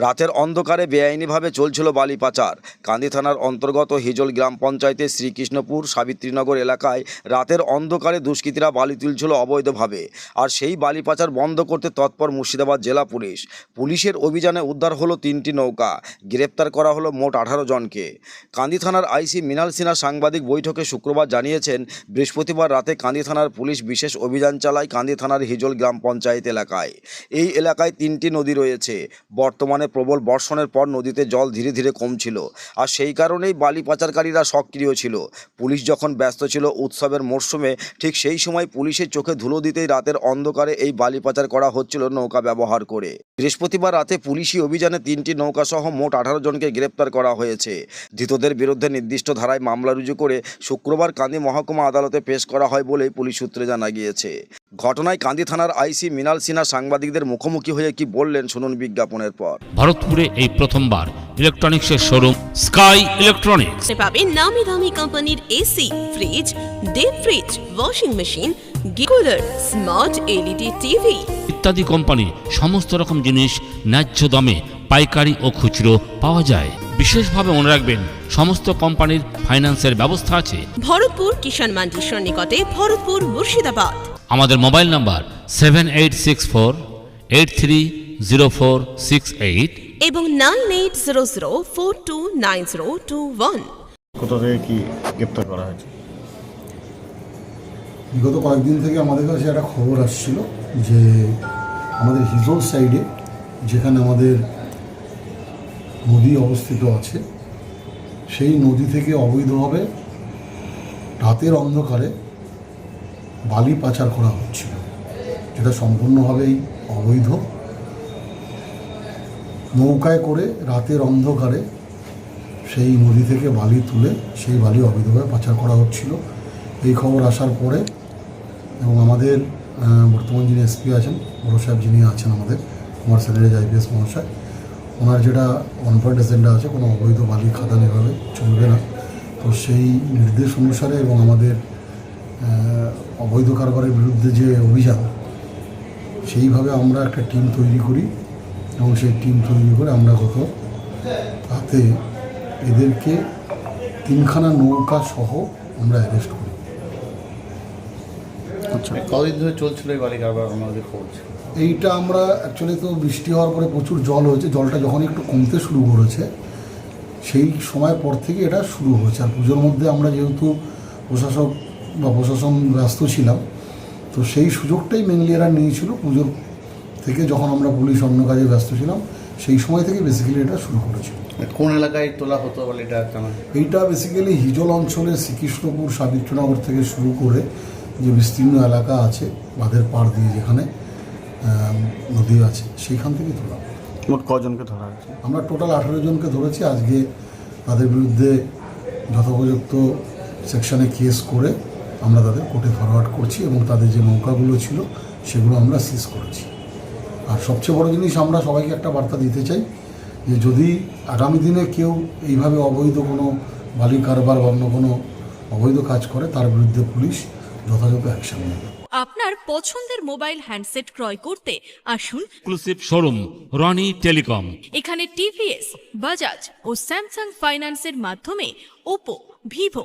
রাতের অন্ধকারে বেআইনিভাবে চলছিল বালি পাচার। কান্দি থানার অন্তর্গত হিজল গ্রাম পঞ্চায়েতের শ্রীকৃষ্ণপুর, সাবিত্রীনগর এলাকায় রাতের অন্ধকারে দুষ্কৃতীরা বালি তুলছিল অবৈধভাবে। আর সেই বালি পাচার বন্ধ করতে তৎপর মুর্শিদাবাদ জেলা পুলিশ। পুলিশের অভিযানে উদ্ধার হলো তিনটি নৌকা। গ্রেপ্তার করা হলো মোট আঠারো জনকে। কান্দি থানার আইসি মিনাল সিনহা সাংবাদিক বৈঠকে শুক্রবার জানিয়েছেন, বৃহস্পতিবার রাতে কান্দি থানার পুলিশ বিশেষ অভিযান চালায় কান্দি থানার হিজল গ্রাম পঞ্চায়েত এলাকায়। এই এলাকায় তিনটি নদী রয়েছে। বর্তমানে প্রবল বর্ষণের পর নদীতে জল ধীরে ধীরে কমছিল। আর সেই কারণেই বালি পাচারকারীরা সক্রিয় ছিল। পুলিশ যখন ব্যস্ত ছিল উৎসবের মরশুমে, ঠিক সেই সময় পুলিশের চোখে ধুলো দিতেই রাতের অন্ধকারে এই বালি পাচার করা হচ্ছিল নৌকা ব্যবহার করে। বৃহস্পতিবার রাতে পুলিশি অভিযানে তিনটি নৌকা সহ মোট আঠারো জনকে গ্রেপ্তার করা হয়েছে। ধৃতদের বিরুদ্ধে নির্দিষ্ট ধারায় মামলা রুজু করে শুক্রবার কান্দি মহকুমা আদালতে পেশ করা হয় বলেই পুলিশ সূত্রে জানা গিয়েছে। ঘটনায় কান্দি থানার আইসি মিনাল সিনহা সাংবাদিকদের মুখোমুখি হয়ে কি বললেন শুনুন বিজ্ঞাপনের পর। ভারতপুরে এই প্রথমবার ইলেকট্রনিক্সের শোরুম স্কাই ইলেকট্রনিক্স। পাবেন নামি দামি কোম্পানির AC fridge deep fridge washing machine গিকুলার smart LED TV ইত্যাদি কোম্পানি সমস্ত রকম জিনিস ন্যায্য দামে পাইকারি ও খুচরো পাওয়া যায়। বিশেষভাবে মনে রাখবেন সমস্ত কোম্পানির ফাইন্যান্সের ব্যবস্থা আছে। ভরতপুর কিষাণ মান্ডির নিকটে ভরতপুর মুর্শিদাবাদ। আমাদের mobile number seven eight six four eight three zero four six eight এবং nine eight zero zero four two nine zero two one কোথা থেকে কি গ্রেপ্তার করা হয়েছে? বিগত কয়েকদিন থেকে আমাদের কাছে একটা খবর আসছিল যে আমাদের হিজল সাইডে যেখানে আমাদের নদী অবস্থিত আছে সেই নদী থেকে অবৈধভাবে রাতের অন্ধকারে বালি পাচার করা হচ্ছিল, যেটা সম্পূর্ণভাবেই অবৈধ। নৌকায় করে রাতের অন্ধকারে সেই নদী থেকে বালি তুলে সেই বালি অবৈধভাবে পাচার করা হচ্ছিল। এই খবর আসার পরে এবং আমাদের বর্তমান যিনি এসপি আছেন, বড় সাহেব যিনি আছেন আমাদের, কুমার স্যারেজ আইপিএস মহাশয়, ওনার যেটা পয়েন্ট এজেন্ডা আছে, কোনো অবৈধ বালি খাদান এভাবে চলবে না। তো সেই নির্দেশ অনুসারে এবং আমাদের অবৈধ কারবারের বিরুদ্ধে যে অভিযান সেইভাবে আমরা একটা টিম তৈরি করি এবং সেই টিম তৈরি করে আমরা গত রাতে এদেরকে তিনখানা নৌকা সহ আমরা অ্যারেস্ট করি। আচ্ছা। ধরে চলছিল এই বালি কারবার আমাদের খবর? এইটা আমরা অ্যাকচুয়ালি তো বৃষ্টি হওয়ার পরে প্রচুর জল হয়েছে জলটা যখন একটু কমতে শুরু করেছে সেই সময় পর থেকে এটা শুরু হয়েছে। আর পুজোর মধ্যে আমরা যেহেতু প্রশাসক বা প্রশাসন ব্যস্ত ছিলাম। তো সেই সুযোগটাই মেনলি এরা নিয়েছিল পুজোর থেকে যখন আমরা পুলিশ অন্য কাজে ব্যস্ত ছিলাম সেই সময় থেকে বেসিক্যালি এটা শুরু করেছিল কোন এলাকায় তোলা হতো বালিটা কেমন এইটা বেসিক্যালি হিজল অঞ্চলে শ্রীকৃষ্ণপুর সাবিত্রনগর থেকে শুরু করে যে বিস্তীর্ণ এলাকা আছে বাঁধের পাড় দিয়ে যেখানে নদী আছে সেইখান থেকে তোলা মোট কজনকে ধরা হয়েছে? আমরা টোটাল আঠারো জনকে ধরেছি। আজকে তাদের বিরুদ্ধে যথোপযুক্ত সেকশনে কেস করে আমরা তাদের কোর্টে ফরওয়ার্ড করছি এবং তাদের যে নৌকাগুলো ছিল সেগুলো আমরা সিজ করেছি। আর সবচেয়ে বড় জিনিস আমরা সবাইকে একটা বার্তা দিতে চাই যে যদি আগামী দিনে কেউ এইভাবে অবৈধ কোনো বালি কারবার বা অন্য কোনো অবৈধ কাজ করে তার বিরুদ্ধে পুলিশ যথাযথ অ্যাকশন নেবে। আপনার পছন্দের মোবাইল হ্যান্ডসেট ক্রয় করতে আসুন। এক্সক্লুসিভ শোরুম রনি টেলিকম এখানে টিভিএস বাজাজ ও স্যামসাং ফাইন্যান্সের মাধ্যমে Oppo Vivo